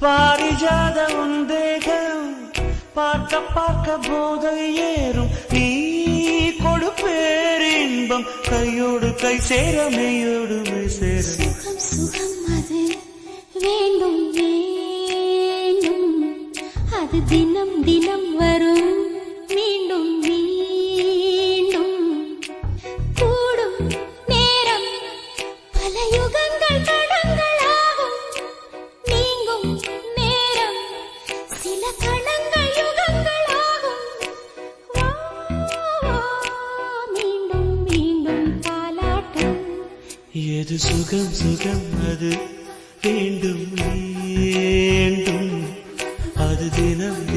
பாரிஜாத உந்தேகம் பார்க்க பார்க்க போதை ஏறும். நீ கொடு பேரின்பம் கையோடு கை சேர மெய்யோடு மெய் சேரும் சுகம் அது. வேண்டும் வேண்டும். அது தினம் தினம் வரும். மீண்டும் மீண்டும். கூடும் நேரம். பல யுகங்கள் கடங்களாகும். நீங்கும் நேரம். சில கணங்கள் யுகங்களாகும். மீண்டும் மீண்டும் பாலாட்டம். எது சுகம் சுகம் அது வேண்டும் வேண்டும் அது தினம்